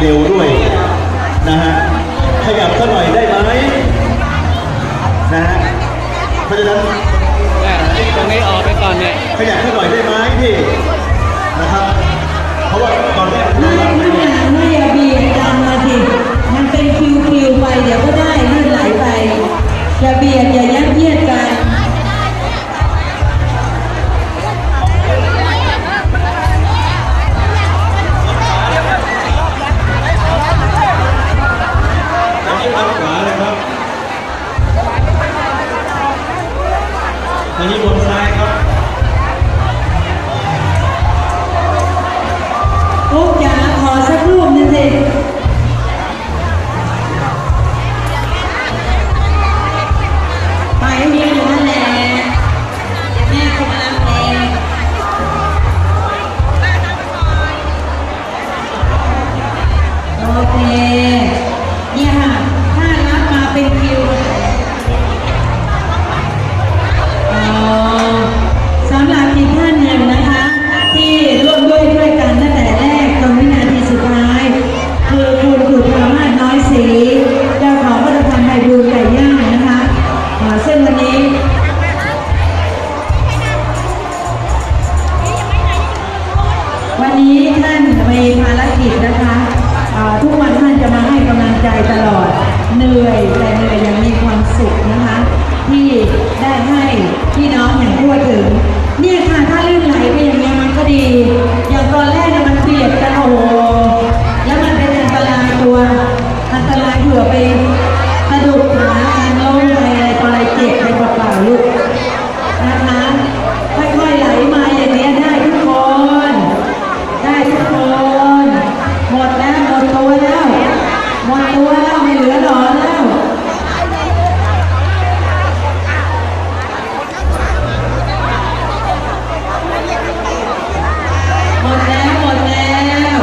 เร็วด้วยนะฮะขยับสักหน่อยได้ไหมนะฮะเพราะฉะนั้นตรงนี้ออกไปก่อนเนี่ยขยับสักหน่อยได้ไหมพี่นะครับเพราะว่าตอนแรก โอ้ยาขอสักรูปนึงสิ ไม่เหลือแล้วหมดแล้วหมดแล้ว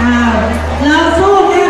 อ้าวเราสู้ไ